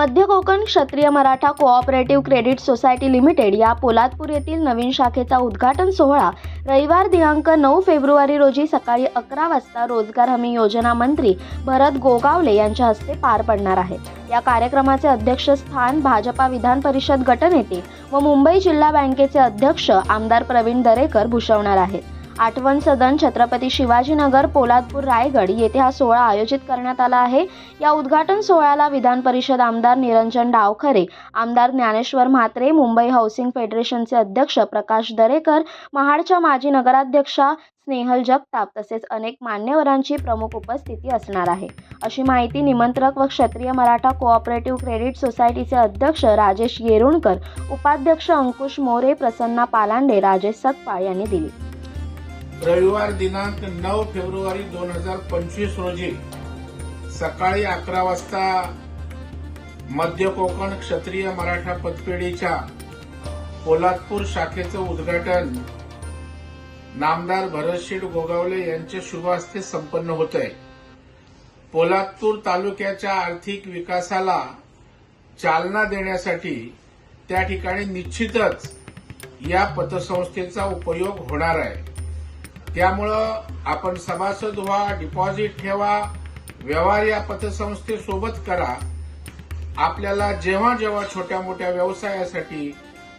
मध्य Konkan Kshatriya Maratha cooperative credit society limited या पोलादपूर येथील नवीन शाखेचा उद्घाटन सोहळा रविवार दिनांक नऊ फेब्रुवारी रोजी सकाळी अकरा वाजता रोजगार हमी योजना मंत्री भरत गोगावले यांच्या हस्ते पार पडणार आहे. या कार्यक्रमाचे अध्यक्षस्थान भाजपा विधान परिषद गटनेते व मुंबई जिल्हा बँकेचे अध्यक्ष आमदार प्रवीण दरेकर भूषवणार आहेत. आठवण सदन छत्रपती शिवाजीनगर पोलादपूर रायगड येथे हा सोहळा आयोजित करण्यात आला आहे. या उद्घाटन सोहळ्याला विधान परिषद आमदार निरंजन डावखरे आमदार ज्ञानेश्वर म्हात्रे मुंबई हाऊसिंग फेडरेशनचे अध्यक्ष प्रकाश दरेकर महाडच्या माजी नगराध्यक्षा स्नेहल जगताप तसेच अनेक मान्यवरांची प्रमुख उपस्थिती असणार आहे. अशी माहिती निमंत्रक व क्षत्रिय मराठा कोऑपरेटिव्ह क्रेडिट सोसायटीचे अध्यक्ष राजेश येरुणकर उपाध्यक्ष अंकुश मोरे प्रसन्ना पालांडे राजेश सकपाळ यांनी दिली. रविवार दिनांक नऊ फेब्रुवारी दोन हजार पंचवीस रोजी सकाळी अकरा वाजता मध्य कोकण क्षत्रिय मराठा पतपेढीच्या पोलादपूर शाखेचं उद्घाटन नामदार भरतशेठ गोगावले यांच्या शुभ हस्ते संपन्न होत आहे पोलादपूर तालुक्याच्या आर्थिक विकासाला चालना देण्यासाठी त्या ठिकाणी निश्चितच या पतसंस्थेचा उपयोग होणार आहे. त्यामुळं आपण सभासद व्हा डिपॉझिट ठेवा व्यवहार या पतसंस्थेसोबत करा. आपल्याला जेव्हा जेव्हा छोट्या मोठ्या व्यवसायासाठी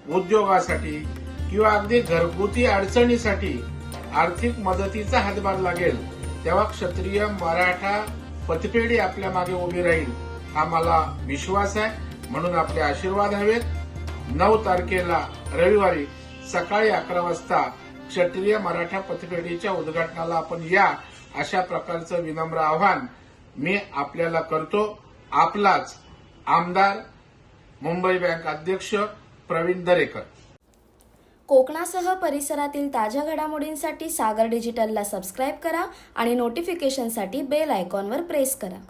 उद्योगासाठी किंवा अगदी घरगुती अडचणीसाठी आर्थिक मदतीचा हातभार लागेल तेव्हा क्षत्रिय मराठा पतपेढी आपल्या मागे उभी राहील. हा मला विश्वास आहे. म्हणून आपले आशीर्वाद हवेत. नऊ तारखेला रविवारी सकाळी अकरा वाजता क्षत्रिय मराठा पथकडीच्या उद्घाटनाला आपण या अशा प्रकारचं विनम्र आव्हान मी आपल्याला करतो. आपलाच आमदार मुंबई बँक अध्यक्ष प्रवीण दरेकर. कोकणासह परिसरातील ताज्या घडामोडींसाठी सागर डिजिटलला सबस्क्राईब करा आणि नोटिफिकेशनसाठी बेल आयकॉनवर प्रेस करा.